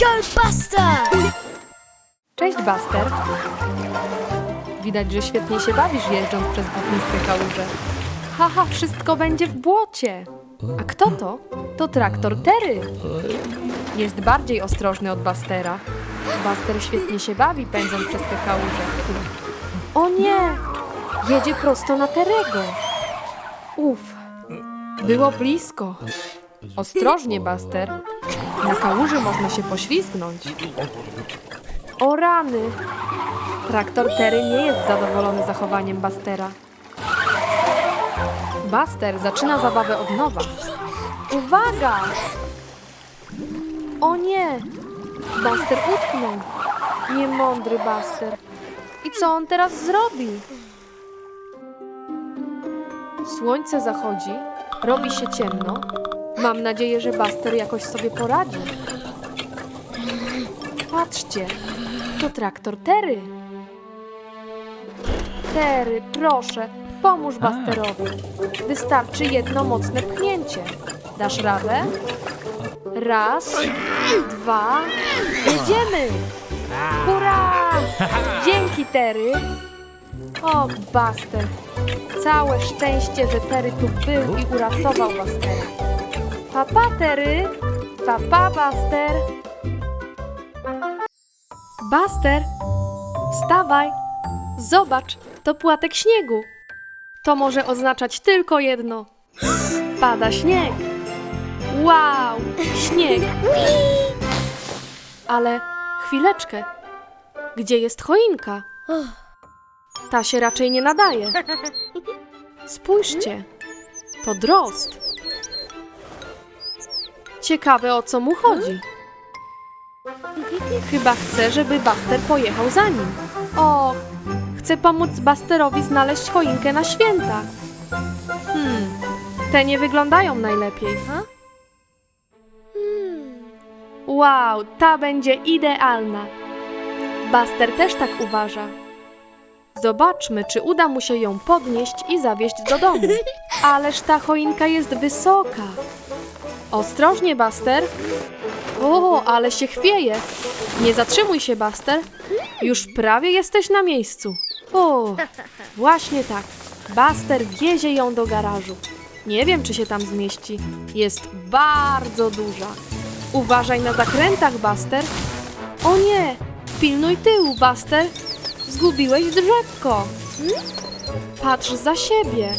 Go Buster! Cześć, Buster. Widać, że świetnie się bawisz jeżdżąc przez błotniste kałuże. Haha, wszystko będzie w błocie. A kto to? To traktor Terry. Jest bardziej ostrożny od Bustera. Buster świetnie się bawi pędząc przez te kałuże. O nie! Jedzie prosto na Terego. Uf, było blisko. Ostrożnie, Buster. Na kałuży można się poślizgnąć. O rany! Traktor Terry nie jest zadowolony zachowaniem Bustera. Buster zaczyna zabawę od nowa. Uwaga! O nie! Buster utknął. Niemądry Buster. I co on teraz zrobi? Słońce zachodzi, robi się ciemno. Mam nadzieję, że Buster jakoś sobie poradzi. Patrzcie, to traktor Terry. Terry, proszę, pomóż Busterowi. Wystarczy jedno mocne pchnięcie. Dasz radę? Raz, dwa, jedziemy! Hurra! Dzięki, Terry! O, Buster! Całe szczęście, że Terry tu był i uratował Bustera. Papa, Terry! Papa, Buster! Buster, wstawaj! Zobacz, to płatek śniegu. To może oznaczać tylko jedno. Pada śnieg. Wow, śnieg. Ale chwileczkę. Gdzie jest choinka? Ta się raczej nie nadaje. Spójrzcie, to drost. Ciekawe o co mu chodzi. Chyba chce, żeby Buster pojechał za nim. O, chce pomóc Busterowi znaleźć choinkę na święta. Hmm, te nie wyglądają najlepiej. Wow, ta będzie idealna. Buster też tak uważa. Zobaczmy, czy uda mu się ją podnieść i zawieźć do domu. Ależ ta choinka jest wysoka. Ostrożnie, Buster. O, ale się chwieje. Nie zatrzymuj się, Buster. Już prawie jesteś na miejscu. O, właśnie tak. Buster wiezie ją do garażu. Nie wiem, czy się tam zmieści. Jest bardzo duża. Uważaj na zakrętach, Buster. O nie! Pilnuj tyłu, Buster. Zgubiłeś drzewko. Patrz za siebie.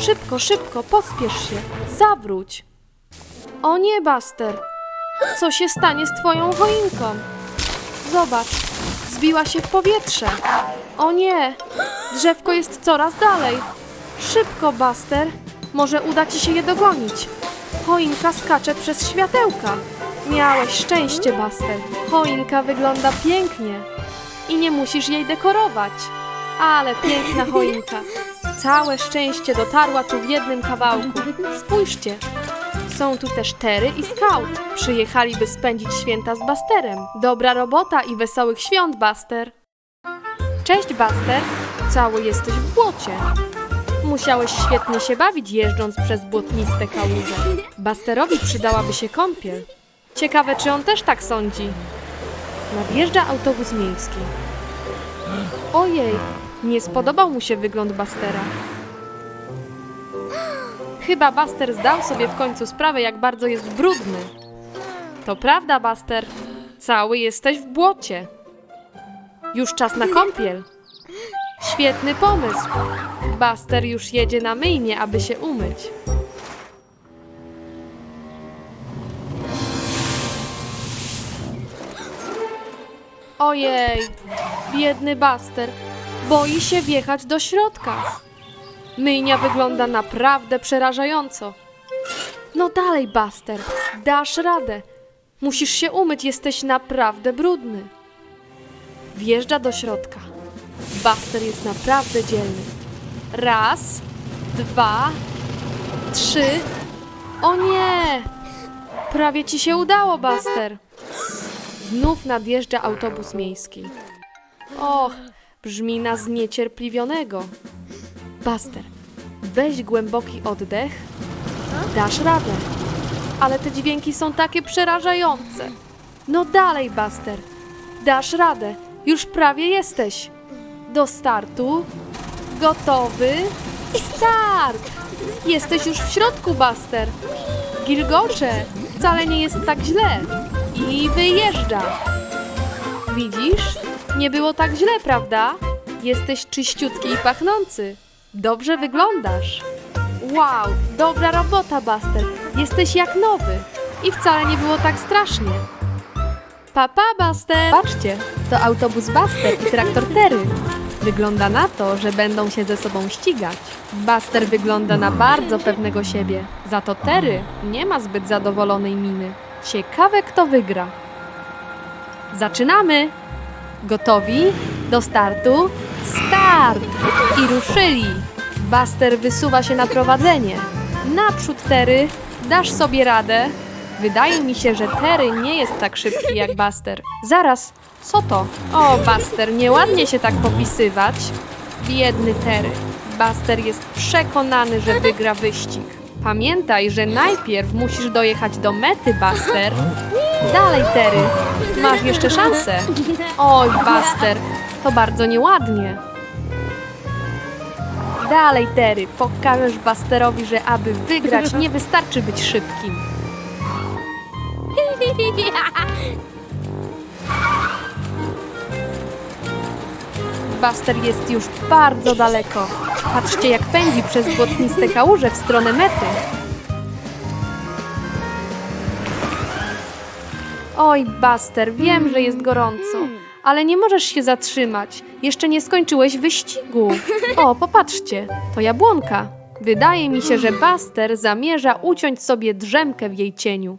Szybko, szybko, pospiesz się. Zawróć. O nie, Buster. Co się stanie z twoją choinką? Zobacz, zbiła się w powietrze. O nie, drzewko jest coraz dalej. Szybko, Buster. Może uda ci się je dogonić. Choinka skacze przez światełka. Miałeś szczęście, Buster. Choinka wygląda pięknie. I nie musisz jej dekorować. Ale piękna choinka. Całe szczęście dotarła tu w jednym kawałku. Spójrzcie, są tu też Terry i Scout. Przyjechali, by spędzić święta z Busterem. Dobra robota i wesołych świąt, Buster. Cześć, Buster. Cały jesteś w błocie. Musiałeś świetnie się bawić jeżdżąc przez błotniste kałuże. Busterowi przydałaby się kąpiel. Ciekawe, czy on też tak sądzi. Nadjeżdża autobus miejski. Ojej, nie spodobał mu się wygląd Bustera. Chyba Buster zdał sobie w końcu sprawę, jak bardzo jest brudny. To prawda, Buster. Cały jesteś w błocie. Już czas na kąpiel. Świetny pomysł. Buster już jedzie na myjnie, aby się umyć. Ojej, biedny Buster. Boi się wjechać do środka. Myjnia wygląda naprawdę przerażająco. No dalej, Buster, dasz radę. Musisz się umyć, jesteś naprawdę brudny. Wjeżdża do środka. Buster jest naprawdę dzielny. Raz, dwa, trzy. O nie! Prawie ci się udało, Buster. Znów nadjeżdża autobus miejski. Och, brzmi na zniecierpliwionego. Buster, weź głęboki oddech. Dasz radę. ale te dźwięki są takie przerażające. No dalej, Buster. Dasz radę. Już prawie jesteś. Do startu. Gotowy. Start! Jesteś już w środku, Buster. Gilgocze, wcale nie jest tak źle. I wyjeżdża. Widzisz? Nie było tak źle, prawda? Jesteś czyściutki i pachnący. Dobrze wyglądasz. Wow, dobra robota, Buster. Jesteś jak nowy. I wcale nie było tak strasznie. Papa, Buster! Patrzcie, to autobus Buster i traktor Terry. Wygląda na to, że będą się ze sobą ścigać. Buster wygląda na bardzo pewnego siebie. Za to Terry nie ma zbyt zadowolonej miny. Ciekawe, kto wygra. Zaczynamy! Gotowi? Do startu? Start! I ruszyli! Buster wysuwa się na prowadzenie. Naprzód, Terry! Dasz sobie radę? Wydaje mi się, że Terry nie jest tak szybki jak Buster. Zaraz, co to? O, Buster, nieładnie się tak popisywać. Biedny Terry. Buster jest przekonany, że wygra wyścig. Pamiętaj, że najpierw musisz dojechać do mety, Buster. Dalej, Terry. Masz jeszcze szansę. Oj, Buster, to bardzo nieładnie. Dalej, Terry. Pokażesz Busterowi, że aby wygrać, nie wystarczy być szybkim. Buster jest już bardzo daleko. Patrzcie, jak pędzi przez błotniste kałuże w stronę mety. Oj, Buster, wiem, że jest gorąco, ale nie możesz się zatrzymać. Jeszcze nie skończyłeś wyścigu. O, popatrzcie, to jabłonka. Wydaje mi się, że Buster zamierza uciąć sobie drzemkę w jej cieniu.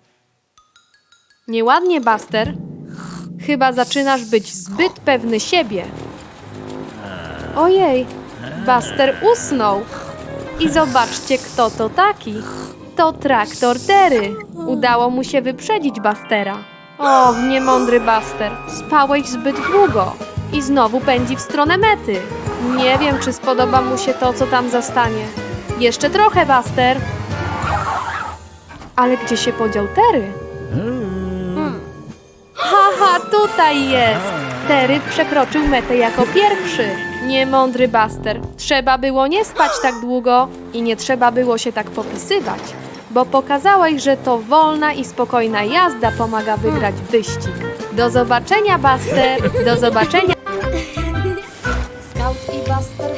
Nieładnie, Buster. Chyba zaczynasz być zbyt pewny siebie. Ojej, Buster usnął. I zobaczcie, kto to taki. To traktor Terry. Udało mu się wyprzedzić Bustera. O, niemądry Buster. Spałeś zbyt długo. I znowu pędzi w stronę mety. Nie wiem, czy spodoba mu się to, co tam zastanie. Jeszcze trochę, Buster. Ale gdzie się podział Terry? Haha, tutaj jest! Terry przekroczył metę jako pierwszy. Niemądry Buster. Trzeba było nie spać tak długo i nie trzeba było się tak popisywać, bo pokazałeś, że to wolna i spokojna jazda pomaga wygrać wyścig. Do zobaczenia, Buster! Do zobaczenia! Scout i Buster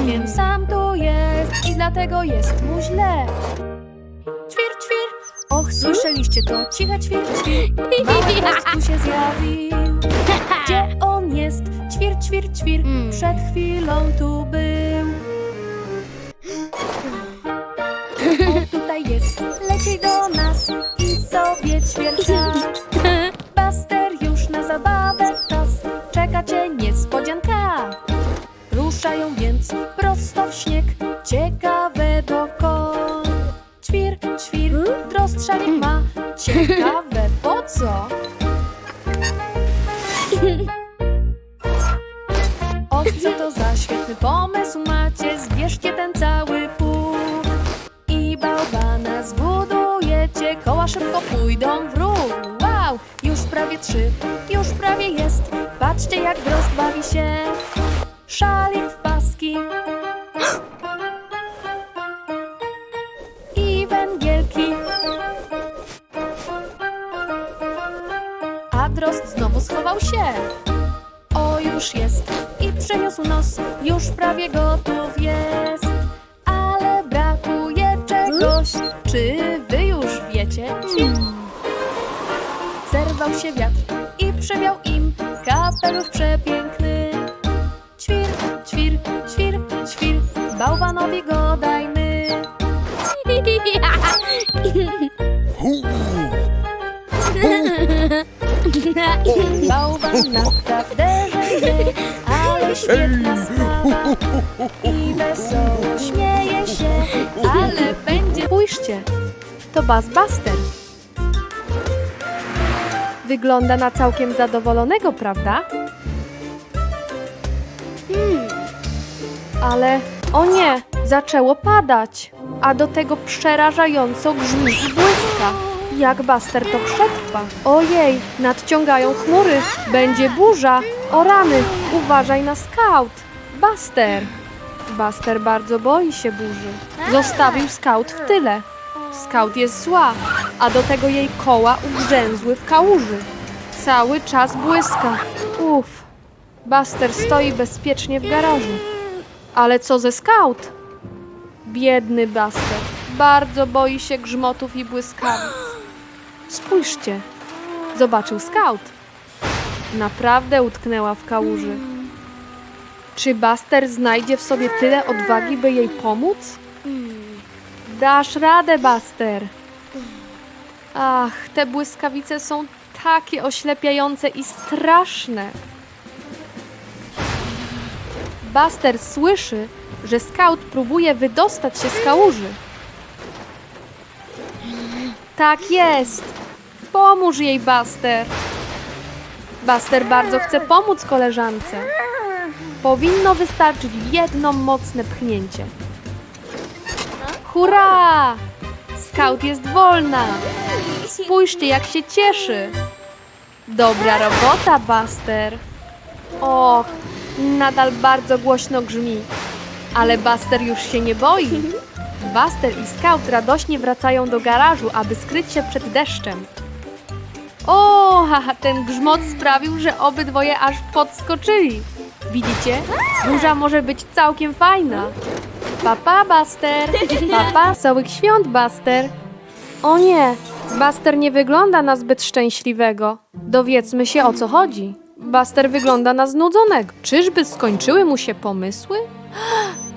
Całkiem sam tu jest i dlatego jest mu źle. Ćwir, ćwir, Och, słyszeliście to? Cicha ćwir, ćwir. Mały tu się zjawił. Gdzie on jest? Ćwir, ćwir, ćwir. Mm. Przed chwilą tu był. On tutaj jest. Leci do nas i sobie ćwierka. Buster już na zabawę czas. Czeka cię niespodzianka. Ruszają więc prosto w śnieg. Ciekawe dokąd. Ćwir, ćwir, drost szalik ma. Ciekawe po co? Och, co to za świetny pomysł macie, zbierzcie ten cały pług i bałwana zbudujecie, koła szybko pójdą w ruch. Wow, już prawie trzy, już prawie jest, patrzcie jak drost bawi się, szalik w schował się. O, już jest i przeniósł nos, już prawie gotów jest. Ale brakuje czegoś, czy wy już wiecie? Ćwir. Zerwał się wiatr i przewiał im kapelusz przepiękny. Ćwir, ćwir, ćwir, ćwir, bałwanowi go dajmy. Bałwan naprawdę żyje, ale świetna sprawa i wesoło śmieje się, ale będzie... Spójrzcie, to Buzz Buster. Wygląda na całkiem zadowolonego, prawda? Ale, o nie, zaczęło padać, a do tego przerażająco grzmi i błyska. Jak Buster to przetrwa? Ojej, nadciągają chmury, będzie burza. O rany, uważaj na scout. Buster. Buster bardzo boi się burzy. Zostawił scout w tyle. Scout jest zła, a do tego jej koła ugrzęzły w kałuży. Cały czas błyska. Uff. Buster stoi bezpiecznie w garażu. Ale co ze scout? Biedny Buster. Bardzo boi się grzmotów i błyskawic. Spójrzcie. Zobaczył scout. Naprawdę utknęła w kałuży. Czy Buster znajdzie w sobie tyle odwagi, by jej pomóc? Dasz radę, Buster. Ach, te błyskawice są takie oślepiające i straszne. Buster słyszy, że scout próbuje wydostać się z kałuży. Tak jest. Pomóż jej, Buster. Buster bardzo chce pomóc koleżance. Powinno wystarczyć jedno mocne pchnięcie. Hurra! Scout jest wolna. Spójrzcie, jak się cieszy. Dobra robota, Buster. Och, nadal bardzo głośno grzmi. Ale Buster już się nie boi. Buster i Scout radośnie wracają do garażu, aby skryć się przed deszczem. O, haha, ten grzmot sprawił, że obydwoje aż podskoczyli. Widzicie? Burza może być całkiem fajna. Papa, Buster! Papa, całych świąt, Buster! O nie, Buster nie wygląda na zbyt szczęśliwego. Dowiedzmy się o co chodzi. Buster wygląda na znudzonego. Czyżby skończyły mu się pomysły?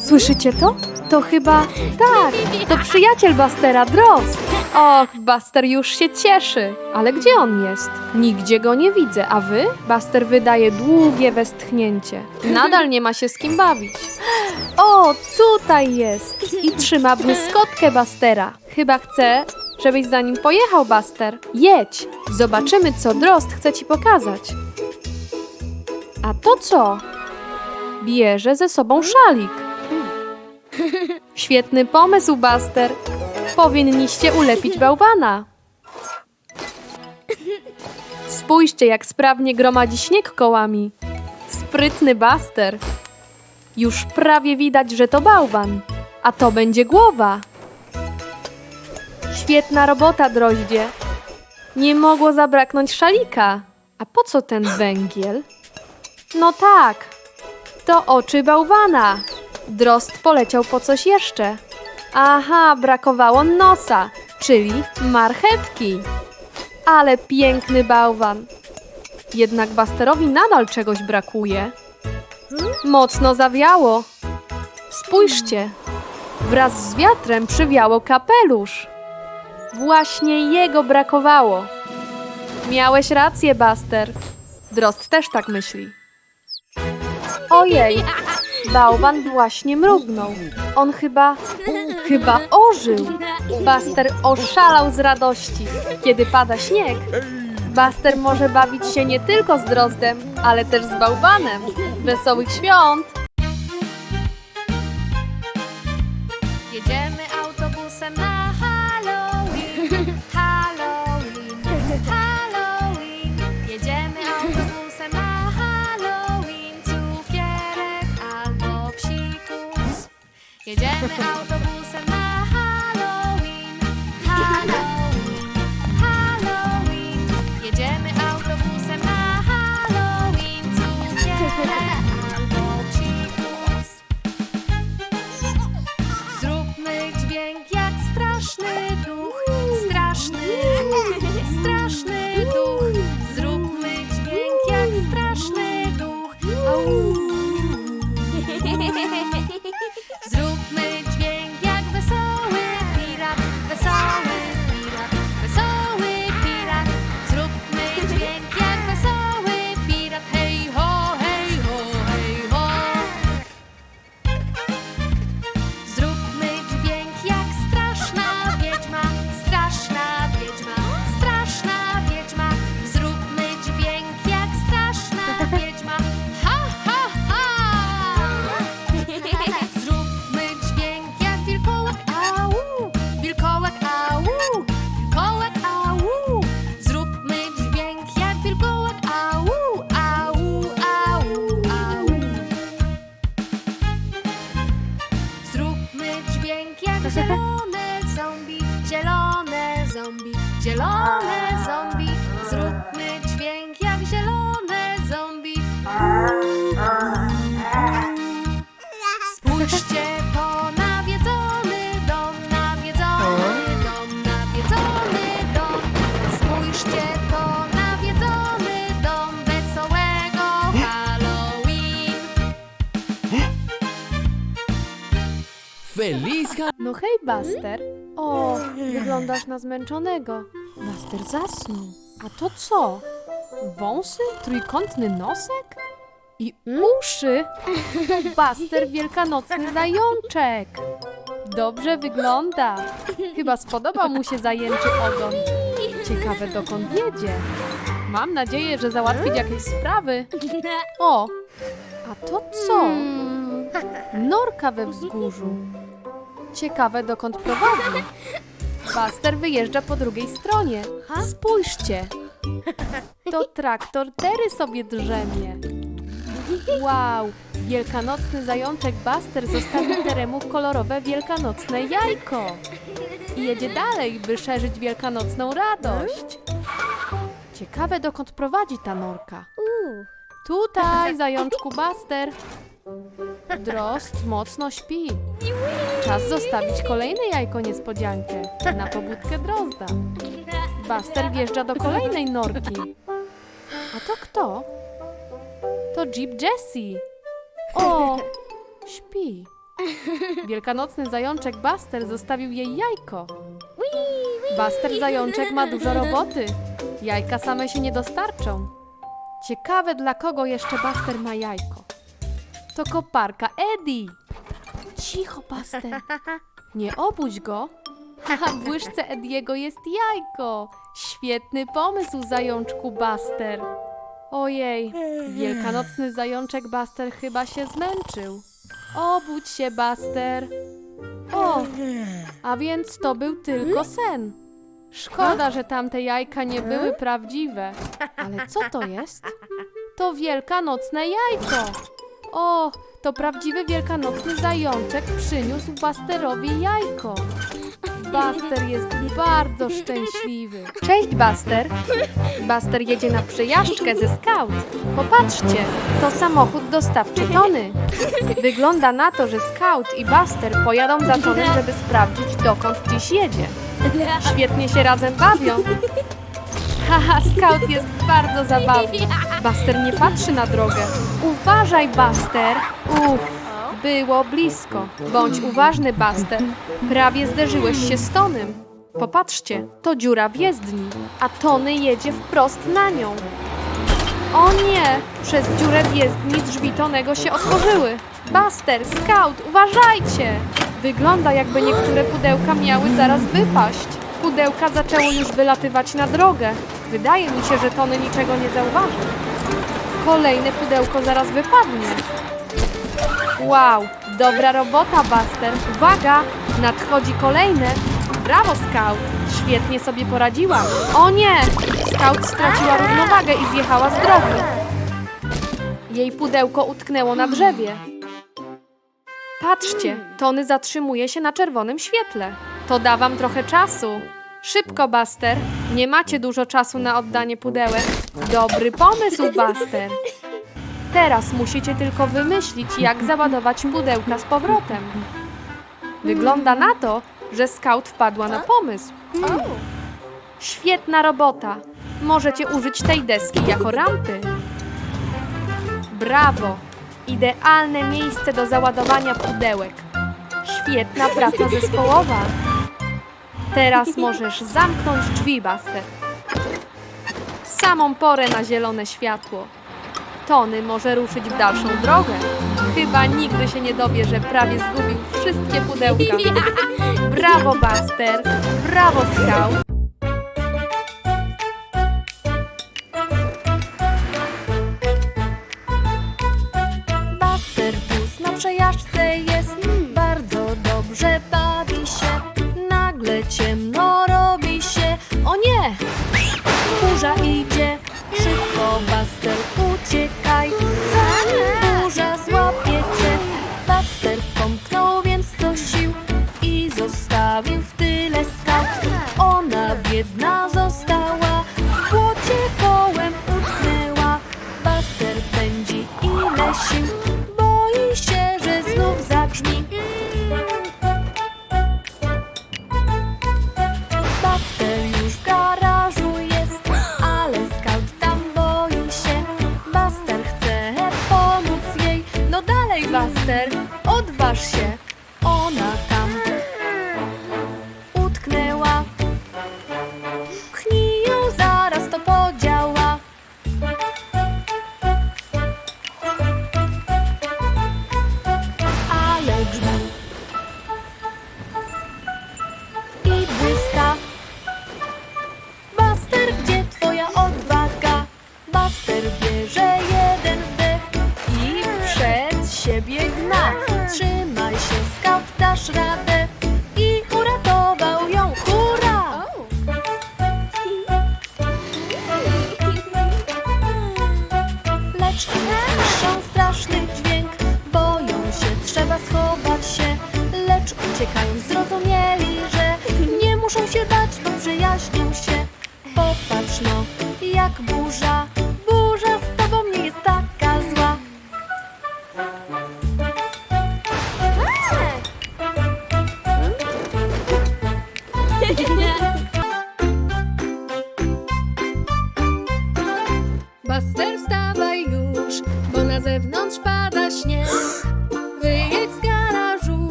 Słyszycie to? To chyba... Tak, to przyjaciel Bustera, Drost. Och, Buster już się cieszy. Ale gdzie on jest? Nigdzie go nie widzę, a wy? Buster wydaje długie westchnięcie. Nadal nie ma się z kim bawić. O, tutaj jest. I trzyma błyskotkę Bustera. Chyba chce, żebyś za nim pojechał, Buster. Jedź, zobaczymy, co Drost chce ci pokazać. A to co? Bierze ze sobą szalik. Świetny pomysł, Buster. Powinniście ulepić bałwana. Spójrzcie, jak sprawnie gromadzi śnieg kołami. Sprytny Buster. Już prawie widać, że to bałwan. A to będzie głowa. Świetna robota, droździe. Nie mogło zabraknąć szalika. A po co ten węgiel? No tak, to oczy bałwana. Drost poleciał po coś jeszcze. Aha, brakowało nosa. czyli marchewki. Ale piękny bałwan. Jednak Busterowi nadal czegoś brakuje. Mocno zawiało. Spójrzcie, wraz z wiatrem przywiało kapelusz. Właśnie jego brakowało. Miałeś rację, Buster. Drost też tak myśli. Ojej, bałwan właśnie mrugnął. On chyba, chyba ożył. Buster oszalał z radości, kiedy pada śnieg. Buster może bawić się nie tylko z drozdem, ale też z bałwanem. Wesołych świąt! Jedziemy autobusem Buster. O, wyglądasz na zmęczonego. Buster zasnął. A to co? Wąsy? Trójkątny nosek? I uszy? Buster wielkanocny zajączek. Dobrze wygląda. Chyba spodobał mu się zajęczy ogon. Ciekawe dokąd jedzie. Mam nadzieję, że załatwić jakieś sprawy. O, a to co? Norka we wzgórzu. Ciekawe dokąd prowadzi. Buster wyjeżdża po drugiej stronie. Spójrzcie. To traktor Tery sobie drzemie. Wow, wielkanocny zajączek Buster zostawił Teremu kolorowe wielkanocne jajko. I jedzie dalej, by szerzyć wielkanocną radość. Ciekawe dokąd prowadzi ta norka. Tutaj, zajączku Buster. Drost mocno śpi. Czas zostawić kolejne jajko niespodziankę na pobudkę drozda. Buster wjeżdża do kolejnej norki. A to kto? To Jeep Jessie. O, śpi. Wielkanocny zajączek Buster zostawił jej jajko. Buster zajączek ma dużo roboty. Jajka same się nie dostarczą. Ciekawe dla kogo jeszcze Buster ma jajko. To koparka Eddie. Cicho, Buster. Nie obudź go. A w łyżce Ediego jest jajko. Świetny pomysł, zajączku Buster. Ojej, wielkanocny zajączek Buster chyba się zmęczył. Obudź się, Buster. O, a więc to był tylko sen. Szkoda, że tamte jajka nie były prawdziwe. Ale co to jest? To wielkanocne jajko. O, to prawdziwy wielkanocny zajączek przyniósł Busterowi jajko. Buster jest bardzo szczęśliwy. Cześć, Buster. Buster jedzie na przejażdżkę ze Scout. Popatrzcie, to samochód dostawczy Tony. Wygląda na to, że Scout i Buster pojadą za Tonym, żeby sprawdzić, dokąd dziś jedzie. Świetnie się razem bawią. Haha, Scout jest bardzo zabawny. Buster nie patrzy na drogę. Uważaj, Buster. Uff, było blisko. Bądź uważny, Buster. Prawie zderzyłeś się z Tonym. Popatrzcie, to dziura w jezdni, a Tony jedzie wprost na nią. O nie! Przez dziurę w jezdni drzwi Tonego się otworzyły. Buster, Scout, uważajcie! Wygląda jakby niektóre pudełka miały zaraz wypaść. Pudełka zaczęło już wylatywać na drogę. Wydaje mi się, że Tony niczego nie zauważył. Kolejne pudełko zaraz wypadnie. Wow, dobra robota, Buster. Uwaga, nadchodzi kolejne. Brawo, Scout. Świetnie sobie poradziła. O nie! Scout straciła równowagę i zjechała z drogi. Jej pudełko utknęło na drzewie. Patrzcie, Tony zatrzymuje się na czerwonym świetle. To da wam trochę czasu. Szybko, Buster. Nie macie dużo czasu na oddanie pudełek. Dobry pomysł, Buster. Teraz musicie tylko wymyślić, jak załadować pudełka z powrotem. Wygląda na to, że scout wpadła na pomysł. Świetna robota. Możecie użyć tej deski jako rampy. Brawo! Idealne miejsce do załadowania pudełek. Świetna praca zespołowa. Teraz możesz zamknąć drzwi, Buster. W samą porę na zielone światło. Tony może ruszyć w dalszą drogę. Chyba nigdy się nie dowie, że prawie zgubił wszystkie pudełka. Brawo, Buster! Brawo, Scout! Bierze jeden wdech i przed siebie gna. Trzymaj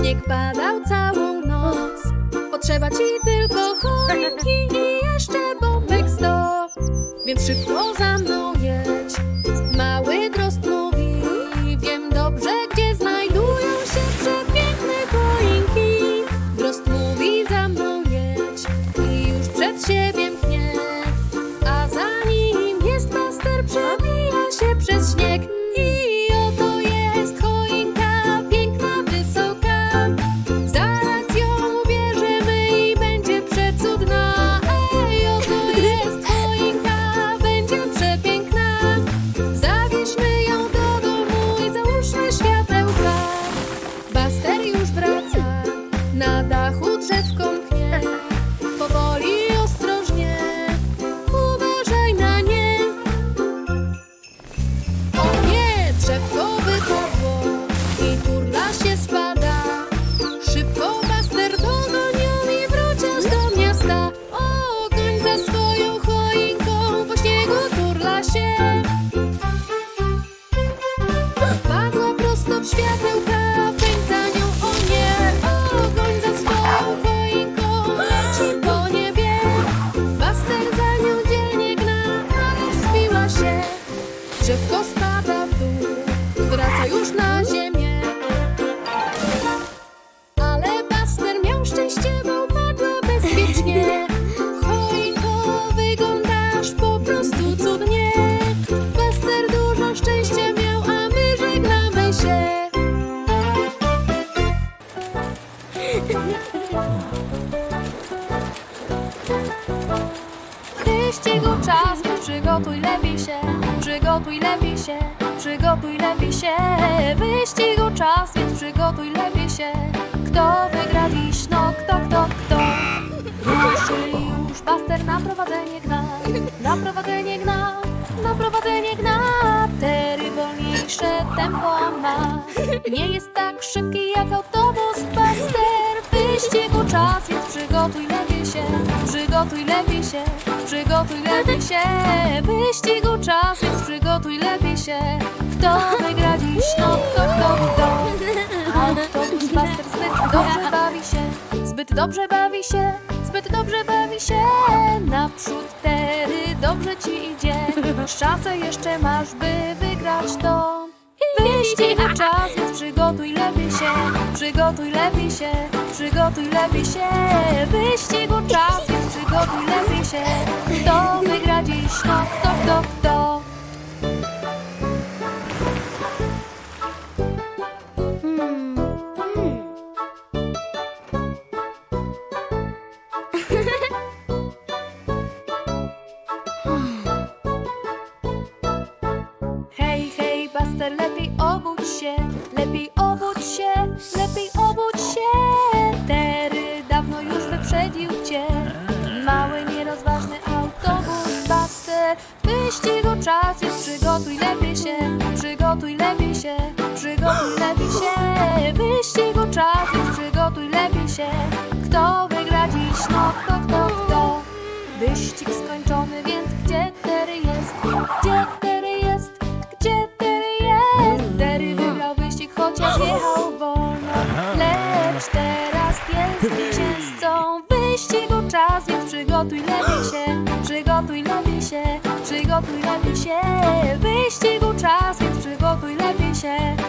śnieg padał całą noc. Potrzeba ci tylko choinki i jeszcze bombek sto. Więc szybko za mną wyścigu czas, przygotuj lepiej się, przygotuj lepiej się, przygotuj lepiej się. Wyścigu czas, więc przygotuj lepiej się. Kto wygra dziś? No kto, kto, kto? Ruszyli już Buster na prowadzenie gna, na prowadzenie gna, na prowadzenie gna. Tery wolniejsze tempo ma. Nie jest tak szybki jak autobus się. Wyścigu czas, więc przygotuj lepiej się. Kto wygra dziś? No kto, kto, kto? Autobus Buster zbyt dobrze bawi się, zbyt dobrze bawi się, zbyt dobrze bawi się. Naprzód tery, dobrze ci idzie. Szansę jeszcze masz, by wygrać to. Wyścigu czas, więc przygotuj lepiej się, przygotuj lepiej się, przygotuj lepiej się. Wyścigu czas, więc przygotuj lepiej się. Kto wygra dziś? No kto, kto, kto? Czas, więc przygotuj lepiej się, przygotuj lepiej się, przygotuj lepiej się. Wyścigu czas, więc przygotuj lepiej się. Kto wygra dziś? No kto, kto, kto? Wyścig skończony, więc gdzie Terry jest? Gdzie Terry przygotuj lepiej się. Wyścigu czas, więc przygotuj lepiej się